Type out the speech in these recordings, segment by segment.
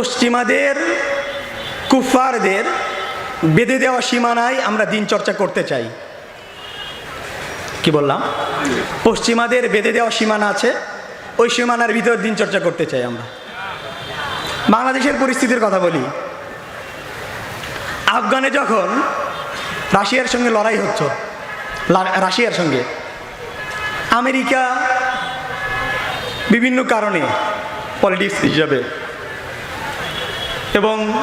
পশ্চিমাদের কুফারদের বেঁধে দেওয়া সীমানায় আমরা দিন চর্চা করতে চাই। কি বললাম? পশ্চিমাদের বেঁধে দেওয়া সীমানা আছে, ওই সীমানার ভিতর দিন চর্চা করতে চাই আমরা। বাংলাদেশের পরিস্থিতির কথা বলি। আফগানে যখন রাশিয়ার সঙ্গে লড়াই হচ্ছে রাশিয়ার সঙ্গে, আমেরিকা বিভিন্ন কারণে পলিটিক্স হিসাবে এবং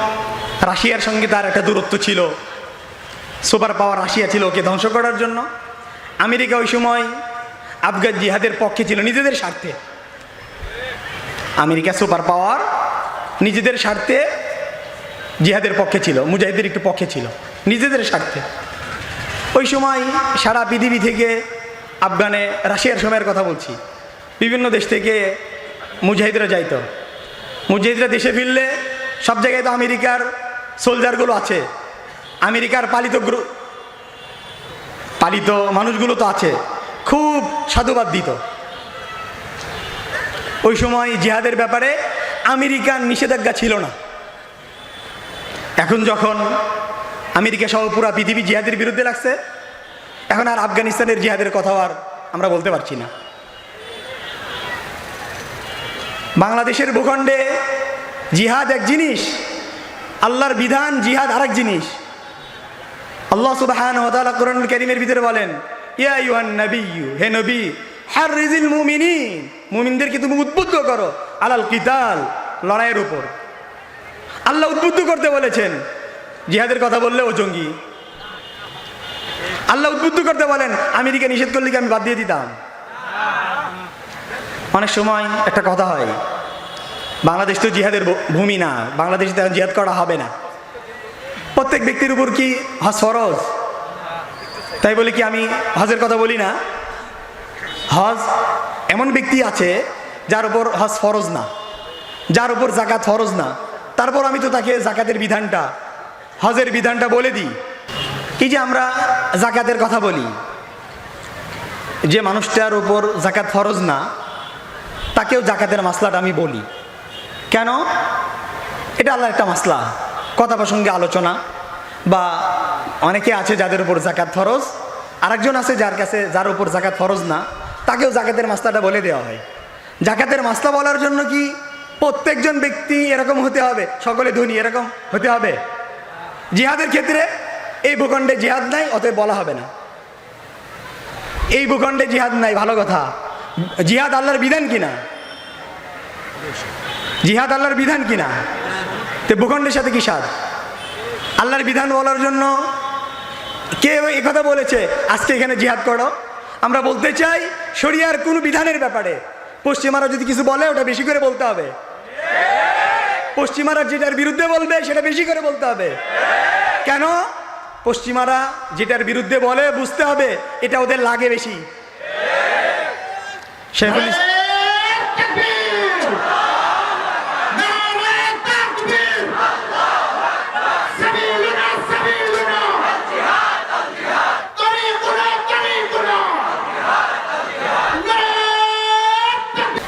রাশিয়ার সঙ্গে তার একটা দূরত্ব ছিল। সুপার পাওয়ার রাশিয়া ছিল ওকে ধ্বংস করার জন্য। আমেরিকা ওই সময় আফগান জিহাদের পক্ষে ছিল নিজেদের স্বার্থে। আমেরিকা সুপার পাওয়ার নিজেদের স্বার্থে জিহাদের পক্ষে ছিল, মুজাহিদের একটু পক্ষে ছিল, নিজেদের স্বার্থে। ওই সময় সারা পৃথিবী থেকে আফগানে রাশিয়ার সময়ের কথা বলছি। বিভিন্ন দেশ থেকে মুজাহিদরা যাইত। মুজাহিদরা দেশে ফিরলে সব জায়গায় তো আমেরিকার সোলজারগুলো আছে। আমেরিকার পালিত পালিত মানুষগুলো তো আছে। খুব সাধুবাদ দিত। ওই সময় জিহাদের ব্যাপারে আমেরিকার নিষেধাজ্ঞা ছিল না। এখন যখন আমেরিকা সহ পুরা পৃথিবী জিহাদের বিরুদ্ধে লাগছে, এখন আর আফগানিস্তানের জিহাদের কথাও আর আমরা বলতে পারছি না। বাংলাদেশের ভূখণ্ডে জিহাদ এক জিনিস, আল্লাহর বিধান জিহাদ আরেক জিনিস। আল্লাহ সুবহান ওয়া তাআলা কোরআনুল কারীমের ভিতরে বলেন, ইয়া আইয়ুহান নাবিয়্যু, হে নবী, হাররিজিল মুমিনিন মুমিনদেরকে তুমি উদ্বুদ্ধ করো? আলাল কিতাল, লড়াইয়ের উপর। আল্লাহ উদ্বুদ্ধ করতে বলেছেন, জিহাদের কথা বললে ও জঙ্গি। আল্লাহ উদ্বুদ্ধ করতে বলেন, আমেরিকা নিষেধ করলে কি আমি বাদ দিয়ে দিতাম? অনেক সময় একটা কথা হয় বাংলাদেশ তো জিহাদের ভূমি না, বাংলাদেশে তো জিহাদ করা হবে না। প্রত্যেক ব্যক্তির উপর কি হজ ফরজ? তাই বলে কি আমি হজের কথা বলি না? হজ এমন ব্যক্তি আছে যার উপর হজ ফরজ না, যার উপর জাকাত ফরজ না। তারপর আমি তো তাকে জাকাতের বিধানটা, হজের বিধানটা বলে দিই। এই যে আমরা জাকাতের কথা বলি? যে মানুষটার উপর জাকাত ফরজ না, তাকেও জাকাতের মাসলাটা আমি বলি। কেন? এটা আল্লাহর একটা মাসলা। কথা প্রসঙ্গে আলোচনা। বা অনেকে আছে যাদের উপর জাকাত ফরজ, আরেকজন আছে যার কাছে যার উপর জাকাত ফরজ না, তাকেও জাকাতের মাসলাটা বলে দেওয়া হয়। জাকাতের মাসলা বলার জন্য কি প্রত্যেকজন ব্যক্তি এরকম হতে হবে? সকলে ধনী, এরকম হতে হবে? জিহাদের ক্ষেত্রে এই ভূখণ্ডে জিহাদ নাই, অতএব বলা হবে না। এই ভূখণ্ডে জিহাদ নাই, ভালো কথা। জিহাদ আল্লাহর বিধান কিনা? জিহাদ আল্লাহর বিধান কিনা? তো ভূখণ্ডের সাথে কি সাদ? আল্লাহর বিধান বলার জন্য কে কথা বলেছে? আজকে এখানে জিহাদ করো। আমরা বলতে চাই, শরিয়ার কোনো বিধানের ব্যাপারে। পশ্চিমারা যদি কিছু বলে, ওটা বেশি করে বলতে হবে। পশ্চিমারা যেটার বিরুদ্ধে বলবে, সেটা বেশি করে বলতে হবে। কেন? পশ্চিমারা যেটার বিরুদ্ধে বলে, বুঝতে হবে, এটা ওদের লাগে বেশি। শেখুল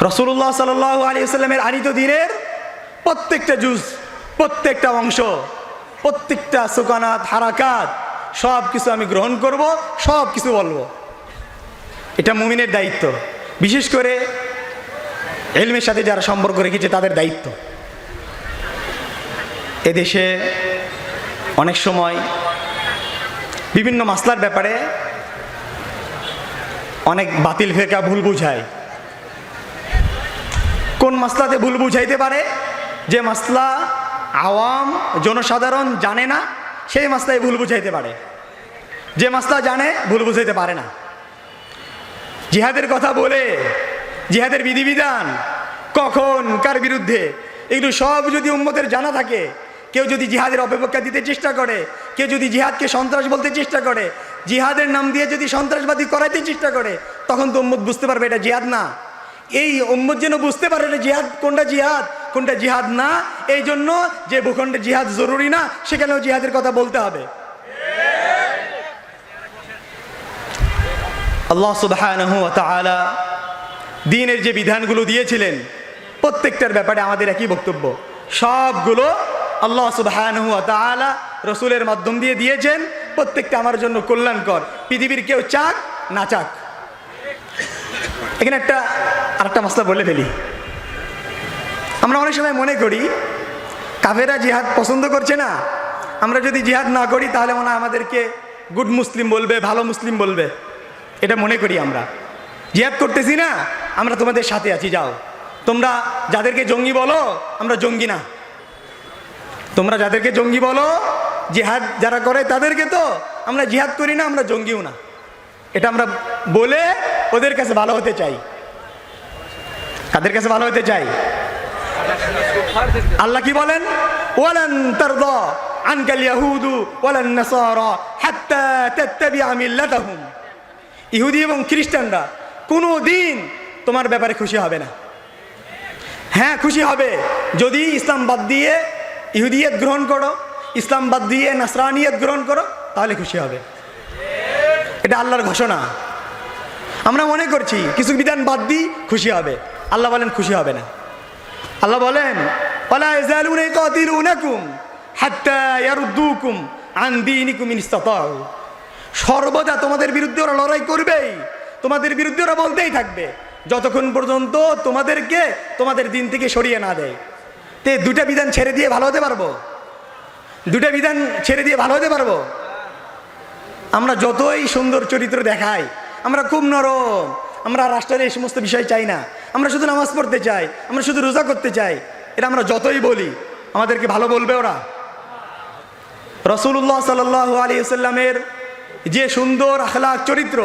রসুল্লাহ সাল আলী সাল্লামের আনিত দিনের প্রত্যেকটা জুজ প্রত্যেকটা অংশ, প্রত্যেকটা সুকানাত, হারাকাত সব কিছু আমি গ্রহণ করব সব কিছু বলব। এটা মুমিনের দায়িত্ব। বিশেষ করে এলমের সাথে যারা সম্পর্ক রেখেছে তাদের দায়িত্ব। এদেশে অনেক সময় বিভিন্ন মাসলার ব্যাপারে অনেক বাতিল ফেকা ভুল বুঝায়। কোন মাসলাতে ভুল বুঝাইতে পারে? যে মাসলা আওয়াম জনসাধারণ জানে না, সেই মাসলায় ভুল বুঝাইতে পারে। যে মাসলা জানে, ভুল বুঝাইতে পারে না। জিহাদের কথা বলে, জিহাদের বিধিবিধান, কখন, কার বিরুদ্ধে, এগুলো সব যদি উম্মতের জানা থাকে, কেউ যদি জিহাদের অপেক্ষা দিতে চেষ্টা করে, কেউ যদি জিহাদকে সন্ত্রাস বলতে চেষ্টা করে, জিহাদের নাম দিয়ে যদি সন্ত্রাসবাদী করাইতে চেষ্টা করে, তখন তো উম্মত বুঝতে পারবে এটা জিহাদ না। এই উম্মত যেন বুঝতে পারে না জিহাদ, কোনটা জিহাদ কোনটা জিহাদ না, এই জন্য যে ভূখণ্ডে জিহাদ জরুরি না, সেখানেও জিহাদের কথা বলতে হবে। আল্লাহ তাআলা দিনের যে বিধানগুলো দিয়েছিলেন, প্রত্যেকটার ব্যাপারে আমাদের একই বক্তব্য। সবগুলো আল্লাহ তাআলা রসুলের মাধ্যম দিয়ে দিয়েছেন, প্রত্যেকটা আমার জন্য কল্যাণকর। পৃথিবীর কেউ চাক, না চাক। এখানে একটা আরেকটা মশলা বলে ফেলি। আমরা অনেক সময় মনে করি, কাফেরা জিহাদ পছন্দ করছে না। আমরা যদি জিহাদ না করি, তাহলে মনে হয় আমাদেরকে গুড মুসলিম বলবে, ভালো মুসলিম বলবে। এটা মনে করি আমরা। জিহাদ করতেছি না, আমরা তোমাদের সাথে আছি, যাও। তোমরা যাদেরকে জঙ্গি বলো, আমরা জঙ্গি না। তোমরা যাদেরকে জঙ্গি বলো, জিহাদ যারা করে তাদেরকে তো, আমরা জিহাদ করি না, আমরা জঙ্গিও না। এটা আমরা বলে ওদের কাছে ভালো হতে চাই। কাদের কাছে ভালো হতে চাই? আল্লাহ কি বলেন? ওয়ালান তারদা আনকাল ইয়াহুদু ওয়ালান নাসারা হাত্তা তাত্তাবিআ মিল্লাতাহুম। ইহুদি এবং খ্রিস্টানরা কোনো দিন তোমার ব্যাপারে খুশি হবে না। হ্যাঁ খুশি হবে। যদি ইসলাম বাদ দিয়ে ইহুদিয়ত গ্রহণ করো, ইসলাম বাদ দিয়ে নাসরানিয়ত গ্রহণ করো, তাহলে খুশি হবে। এটা আল্লাহর ঘোষণা। আমরা মনে করছি, কিছু বিধান বাদ দিই খুশি হবে। আল্লাহ বলেন খুশি হবে না। আল্লাহ বলেন সর্বদা তোমাদের বিরুদ্ধে ওরা লড়াই করবেই, তোমাদের বিরুদ্ধে ওরা বলতেই থাকবে, যতক্ষণ পর্যন্ত তোমাদেরকে তোমাদের দিন থেকে সরিয়ে না দেয়। তে দুটা বিধান ছেড়ে দিয়ে ভালো হতে পারব? দুটা বিধান ছেড়ে দিয়ে ভালো হতে পারব? আমরা যতই সুন্দর চরিত্র দেখাই, আমরা খুব নরম, আমরা রাষ্ট্রের এই সমস্ত বিষয় চাই না। আমরা শুধু নামাজ পড়তে চাই, আমরা শুধু রোজা করতে চাই, এটা আমরা যতই বলি, আমাদেরকে ভালো বলবে ওরা। রসুল্লাহ সাল আলী সাল্লামের যে সুন্দর আখলাক চরিত্র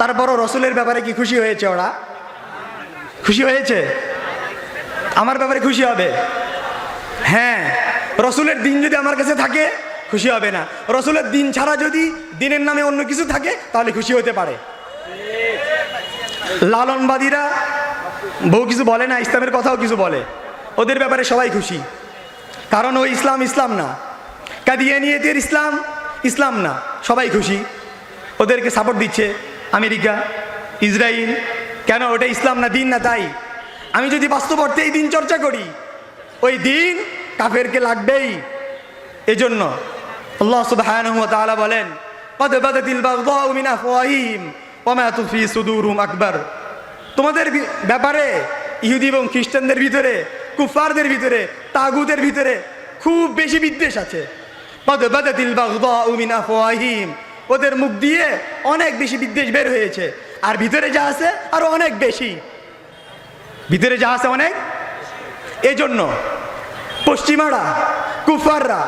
তারপরও রসুলের ব্যাপারে কি খুশি হয়েছে ওরা? খুশি হয়েছে? আমার ব্যাপারে খুশি হবে? হ্যাঁ রসুলের দিন যদি আমার কাছে থাকে, খুশি হবে না। রসুলের দিন ছাড়া যদি দিনের নামে অন্য কিছু থাকে, তাহলে খুশি হতে পারে। লালনবাদীরা বহু কিছু বলে না ইসলামের কথাও কিছু বলে ওদের ব্যাপারে সবাই খুশি কারণ ও ইসলাম ইসলাম না কাদিয়ানিয়তের ইসলাম ইসলাম না সবাই খুশি ওদেরকে সাপোর্ট দিচ্ছে আমেরিকা ইসরায়েল কেন ওটা ইসলাম না দিন না তাই আমি যদি বাস্তব অর্থে এই দিন চর্চা করি ওই দিন কাফেরকে লাগবেই এজন্য আল্লাহ সুবহানাহু ওয়া তাআলা বলেন قد بدت البغضاء من أفواههم وما تخفي صدورهم أكبر তোমাদের ব্যাপারে, ইহুদি এবং খ্রিস্টানদের ভিতরে কুফারদের ভিতরে তাগুদের ভিতরে খুব বেশি বিদ্বেষ আছে। ওদের মুখ দিয়ে অনেক বেশি বিদ্বেষ বের হয়েছে। আর ভিতরে যা আছে, আরও অনেক বেশি। ভিতরে যা আছে অনেক? এজন্য পশ্চিমারা কুফাররা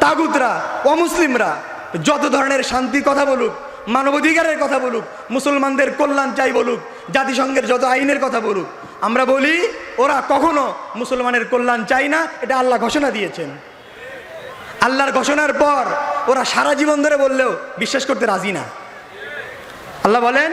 তাগুদরা অমুসলিমরা, যত ধরনের শান্তির কথা বলুক মানবাধিকারের কথা বলুক, মুসলমানদের কল্যাণ চাই বলুক, জাতিসংঘের যত আইনের কথা বলুক, আমরা বলি, ওরা কখনো মুসলমানের কল্যাণ চাই না, এটা আল্লাহ ঘোষণা দিয়েছেন। আল্লাহর ঘোষণার পর ওরা সারা জীবন ধরে বললেও বিশ্বাস করতে রাজি না। আল্লাহ বলেন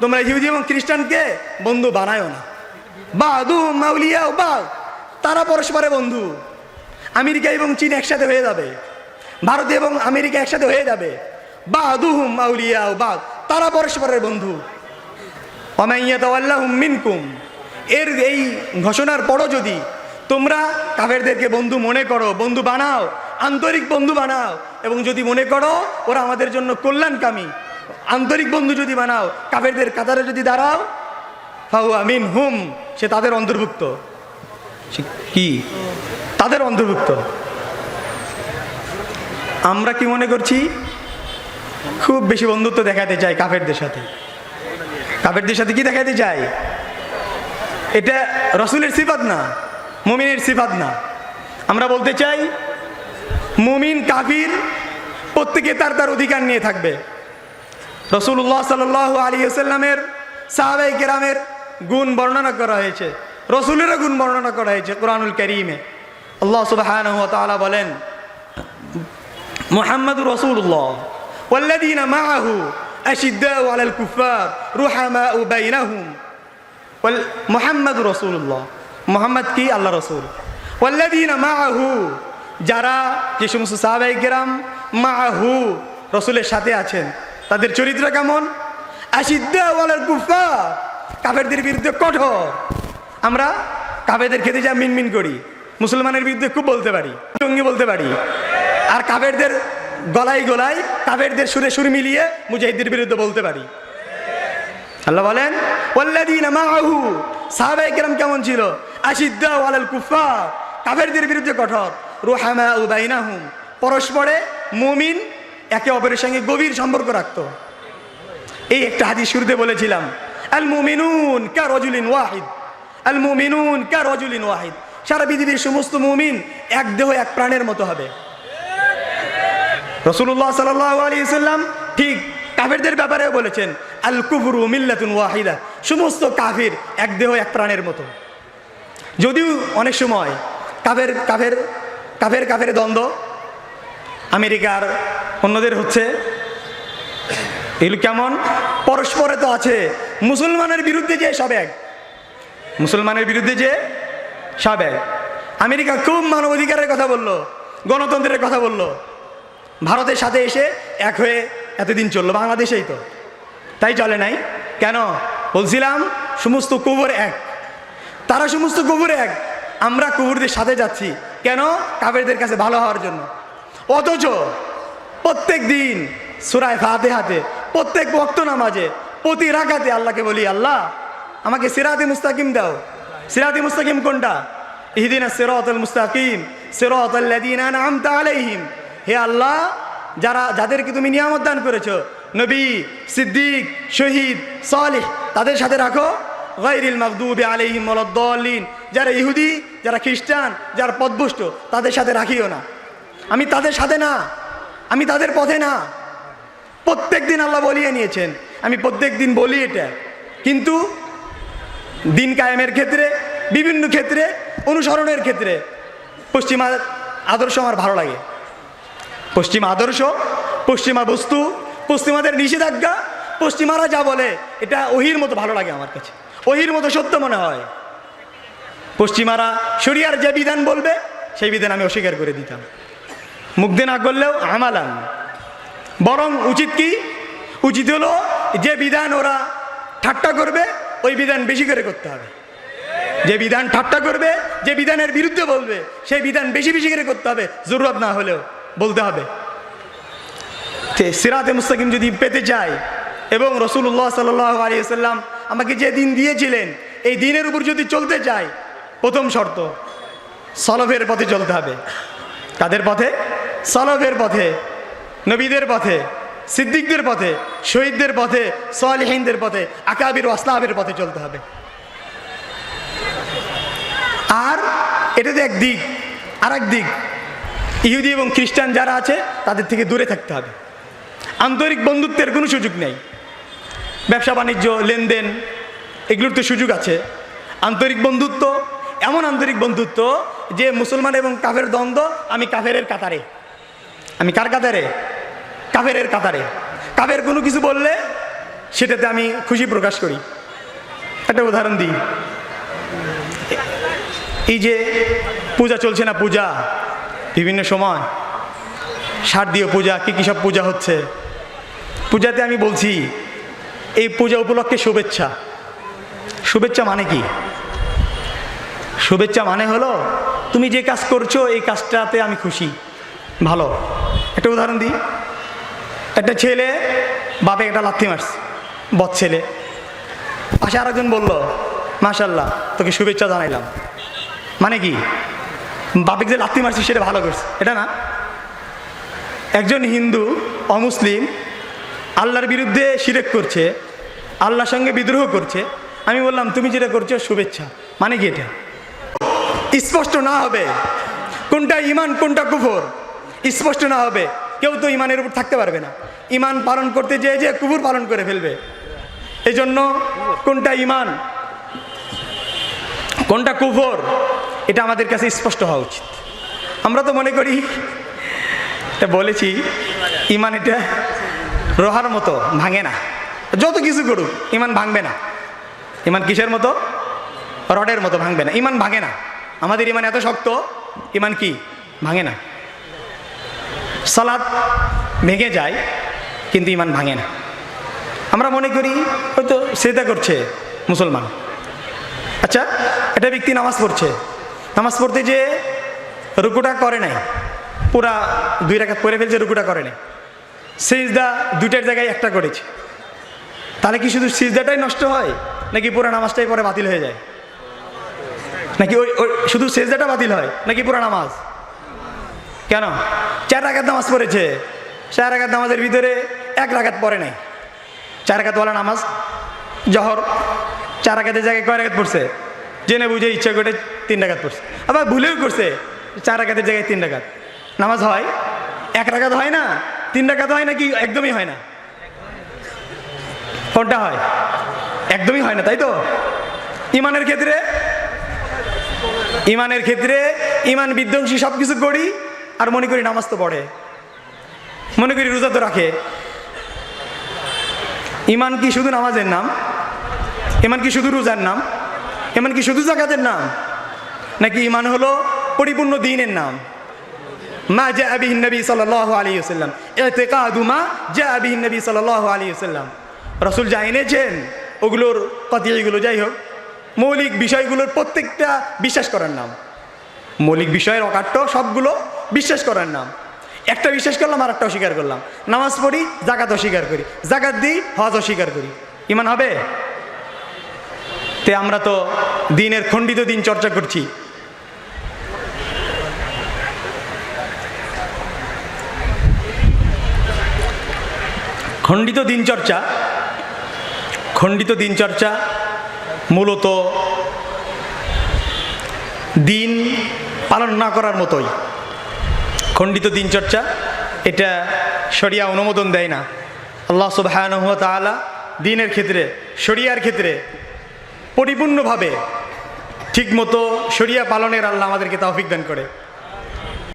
তোমরা ইহুদি এবং খ্রিস্টানকে বন্ধু বানায়ো না। বা'দুহুম আউলিয়াউ বা'দ তারা পরস্পরে বন্ধু। আমেরিকা এবং চীন একসাথে হয়ে যাবে। ভারত এবং আমেরিকা একসাথে হয়ে যাবে। বা'দুহুম আউলিয়াউ বা'দ তারা পরস্পরের বন্ধু। অমাইয়াতাল্লাহুম মিনকুম। এর এই ঘোষণার পরও যদি তোমরা কাফেরদেরকে বন্ধু মনে করো, বন্ধু বানাও, আন্তরিক বন্ধু বানাও, এবং যদি মনে করো ওরা আমাদের জন্য কল্যাণকামী, আন্তরিক বন্ধু যদি বানাও, কাফেরদের কাতারে যদি দাঁড়াও ফাউ আমিন হুম সে তাদের অন্তর্ভুক্ত। কি? তাদের অন্তর্ভুক্ত। আমরা কি মনে করছি? খুব বেশি বন্ধুত্ব দেখাতে চাই কাফেরদের সাথে। কাফেরদের সাথে কি দেখাতে চাই? এটা রসুলের সিফাত না, মুমিনের সিফাত না। আমরা বলতে চাই, মুমিন, কাফির প্রত্যেকে তার তার অধিকার নিয়ে থাকবে। রসুল্লাহ সাল আলী আসাল্লামের সাহাবাই কেরামের গুণ বর্ণনা করা হয়েছে রসুলেরও গুণ বর্ণনা করা হয়েছে কোরআনুল করিমে আল্লাহ সুবাহ বলেন محمد رسول الله والذين معه أشداء على الكفار رحماء بينهم وال- محمد رسول الله মোহাম্মদ কি আল্লাহ রসুল ওয়াল্লাদিন মাহু যারা যে সমস্ত সাহাবাই কেরাম মাহু রসুলের সাথে আছেন তাদের চরিত্র কেমন আশিদ্দাওয়ালের কুফা কাফেরদের বিরুদ্ধে কঠোর। আমরা কাফেরদের খেতে যা মিনমিন করি, মুসলমানের বিরুদ্ধে খুব বলতে পারি টঙ্গি বলতে পারি। আর কাফেরদের গলায় গলায় কাফেরদের সুরে সুর মিলিয়ে মুজাহিদদের বিরুদ্ধে বলতে পারি। আল্লাহ বলেন, ওয়াল্লাযীনা মাআহু, সাহাবায়ে কেরাম কেমন ছিল? আশিদ্দা ওয়ালাল কুফার কাফেরদের বিরুদ্ধে কঠোর। রুহামা উ পরস্পরে মুমিন একে অপরের সঙ্গে গভীর সম্পর্ক রাখতো। এই একটা হাদিস শুরুতে বলেছিলাম আল মুমিনুন কা রজুলিন ওয়াহিদ আল মুমিনুন কা রজুলিন ওয়াহিদ সারা পৃথিবীর সমস্ত মুমিন এক দেহ, এক প্রাণের মতো হবে। রসুল্লাহ সাল্লাহ আলী সাল্লাম ঠিক কাফেরদের ব্যাপারেও বলেছেন আল কুফরু মিল্লাতুন ওয়াহিদা। সমস্ত কাফির এক দেহ, এক প্রাণের মতো। যদিও অনেক সময় কাফের কাফের কাফের কাফের দ্বন্দ্ব। আমেরিকার অন্যদের হচ্ছে এগুলো কেমন? পরস্পরে তো আছে। মুসলমানের বিরুদ্ধে যে সব এক মুসলমানের বিরুদ্ধে যে সব এক আমেরিকা খুব মানবাধিকারের কথা বলল, গণতন্ত্রের কথা বলল। ভারতের সাথে এসে এক হয়ে এতদিন চলল, বাংলাদেশেই তো। তাই চলে নাই। কেন? বলছিলাম, সমস্ত কুবর এক। তারা সমস্ত কুবুর এক। আমরা কুবুরদের সাথে যাচ্ছি। কেন? কাবেরদের কাছে ভালো হওয়ার জন্য। অথচ প্রত্যেক দিন সুরায় ফাতে হাতে প্রত্যেক বক্ত নামাজে, প্রতি রাখাতে আল্লাহকে বলি, আল্লাহ, আমাকে সিরাতে মুস্তাকিম দাও। সিরাতে মুস্তাকিম কোনটা? ইহদিনা সিরাতুল মুস্তাকিম সিরাতাল্লাযীনা আলাইহিম। হে আল্লাহ, যারা, যাদেরকে তুমি নিয়ামত দান করেছ, নবী, সিদ্দিক, শহীদ, সালেহ, তাদের সাথে রাখো। গাইরিল মাকদুবি আলাইহিম ওয়ালাদ-দাল্লিন যারা ইহুদি, যারা খ্রিস্টান, যারা পদভুষ্ট তাদের সাথে রাখিও না। আমি তাদের সাথে না, আমি তাদের পথে না। প্রত্যেক দিন আল্লাহ বলিয়ে নিয়েছেন। আমি প্রত্যেক দিন বলি এটা। কিন্তু দিন কায়েমের ক্ষেত্রে, বিভিন্ন ক্ষেত্রে, অনুসরণের ক্ষেত্রে পশ্চিমা আদর্শ আমার ভালো লাগে। পশ্চিমা আদর্শ, পশ্চিমা বস্তু, পশ্চিমাদের নিষেধাজ্ঞা, পশ্চিমারা যা বলে, এটা ওহির মতো ভালো লাগে আমার কাছে। ওহির মতো সত্য মনে হয়। পশ্চিমারা শরিয়ার যে বিধান বলবে, সেই বিধান আমি অস্বীকার করে দিতাম। মুগ্ধে না করলেও আমালান। বরং উচিত কি? উচিত হলো যে বিধান ওরা ঠাট্টা করবে, ওই বিধান বেশি করে করতে হবে। যে বিধান ঠাট্টা করবে, যে বিধানের বিরুদ্ধে বলবে, সেই বিধান বেশি বেশি করে করতে হবে, জরুরত না হলেও বলতে হবে। সিরাতে মুস্তাকিম যদি পেতে চাই এবং রসুল্লাহ সাল্লাহ আলী সাল্লাম আমাকে যে দিন দিয়েছিলেন, এই দিনের উপর যদি চলতে চাই প্রথম শর্ত, সলভের পথে চলতে হবে। কাদের পথে? সলভের পথে। নবীদের পথে, সিদ্দিকদের পথে, শহীদদের পথে সোয়ালিহিনদের পথে, আকাবির ওয়াসলাবের পথে চলতে হবে। আর এটা তো এক দিক আর এক দিক। ইহুদি এবং খ্রিস্টান যারা আছে, তাদের থেকে দূরে থাকতে হবে। আন্তরিক বন্ধুত্বের কোনো সুযোগ নেই। ব্যবসা, বাণিজ্য, লেনদেন, এগুলোর তো সুযোগ আছে। আন্তরিক বন্ধুত্ব, এমন আন্তরিক বন্ধুত্ব যে মুসলমান এবং কাফের দ্বন্দ্ব, আমি কাফেরের কাতারে। আমি কার কাতারে? কাফেরের কাতারে। কাফের কোনো কিছু বললে সেটাতে আমি খুশি প্রকাশ করি। একটা উদাহরণ দিই। এই যে পূজা চলছে না পূজা, বিভিন্ন সময়। শারদীয় পূজা, কী কী সব পূজা হচ্ছে। পূজাতে আমি বলছি, এই পূজা উপলক্ষে শুভেচ্ছা। শুভেচ্ছা মানে কি? শুভেচ্ছা মানে হলো, তুমি যে কাজ করছ, এই কাজটাতে আমি খুশি। ভালো। একটা উদাহরণ দিই। একটা ছেলে বাপে একটা লাথি মারছে, বদ ছেলে। পাশে আরেকজন বলল মাশাল্লাহ তোকে শুভেচ্ছা জানাইলাম। মানে কি? বাপে যে লাথি মারছি, সেটা ভালো করছে। এটা না? একজন হিন্দু, অমুসলিম, আল্লাহর বিরুদ্ধে শিরেক করছে, আল্লাহর সঙ্গে বিদ্রোহ করছে। আমি বললাম, তুমি যেটা করছ, শুভেচ্ছা। মানে কি এটা? স্পষ্ট না হবে। কোনটা ইমান কোনটা কুফর? স্পষ্ট না হবে। কেউ তো ইমানের উপর থাকতে পারবে না। ইমান পালন করতে যেয়ে যে কুফুর পালন করে ফেলবে। এই জন্য কোনটা ইমান, কোনটা কুফর, এটা আমাদের কাছে স্পষ্ট হওয়া উচিত। আমরা তো মনে করি, এটা বলেছি, ইমান এটা রোহার মতো ভাঙে না। যত কিছু করুক, ইমান ভাঙবে না। ইমান কিসের মতো? রডের মতো ভাঙবে না। ইমান ভাঙে না। আমাদের ইমান এত শক্ত, ইমান কি? ভাঙে না। সালাদ ভেঙে যায়, কিন্তু ইমান ভাঙে না। আমরা মনে করি, হয়তো সেদা করছে মুসলমান। আচ্ছা একটা ব্যক্তি নামাজ পড়ছে। নামাজ পড়তে যে রুকুটা করে নাই, পুরা দুই রাখাত পরে ফেলছে, রুকুটা করে নাই। সিজদা দুইটার জায়গায় একটা করেছে। তাহলে কি শুধু সিজদাটাই নষ্ট হয়, নাকি পুরো নামাজটাই পরে বাতিল হয়ে যায়? নাকি ওই শুধু সেজদাটা বাতিল হয়, নাকি পুরো নামাজ? কেন? চার রাখাত নামাজ পড়েছে। চার রাখাত নামাজের ভিতরে এক রাখাত পড়ে নাই। চার রাখাতওয়ালা নামাজ, জহর, চার রাখাতের জায়গায় কয় রাখাত পড়ছে? জেনে বুঝে ইচ্ছা করে তিন রাখাত পড়ছে। আবার ভুলেও করছে চার রাখাতের জায়গায় তিন রাখাত নামাজ হয়? এক রাখাত হয় না? তিন রাখাত হয় নাকি একদমই হয় না? কোনটা হয়? একদমই হয় না, তাই তো? ইমানের ক্ষেত্রে? ইমানের ক্ষেত্রে ইমান বিধ্বংসী সব কিছু করি আর মনে করি নামাজ তো পড়ে। মনে করি রোজা তো রাখে। ইমান কি শুধু নামাজের নাম? ইমান কি শুধু রোজার নাম? ইমান কি শুধু জাকাতের নাম? নাকি ইমান হলো পরিপূর্ণ দিনের নাম? মা জা আবিহিন নবী সাল্লাল্লাহু আলাইহি ওয়াসাল্লাম। ইতিকাদু মা জা আবিহিন নবী সাল্লাল্লাহু আলাইহি ওয়াসাল্লাম। রাসূল যা এনেছেন, ওগুলোর কতিগুলো যাই হোক, মৌলিক বিষয়গুলোর প্রত্যেকটা বিশ্বাস করার নাম। মৌলিক বিষয়ের অকাট্য সবগুলো বিশ্বাস করার নাম। একটা বিশ্বাস করলাম আর একটা অস্বীকার করলাম। নামাজ পড়ি জাকাত অস্বীকার করি। জাকাত দিই, হজ অস্বীকার করি। ইমান হবে? তে আমরা তো দিনের খণ্ডিত দিন চর্চা করছি। খণ্ডিত দিনচর্চা খণ্ডিত দিনচর্চা মূলত দিন পালন না করার মতোই। খণ্ডিত দিনচর্চা এটা শরিয়া অনুমোদন দেয় না। আল্লাহ সুবাহ তালা দিনের ক্ষেত্রে, শরিয়ার ক্ষেত্রে পরিপূর্ণভাবে ঠিকমতো শরিয়া পালনের আল্লাহ আমাদেরকে তৌফিক দান করে।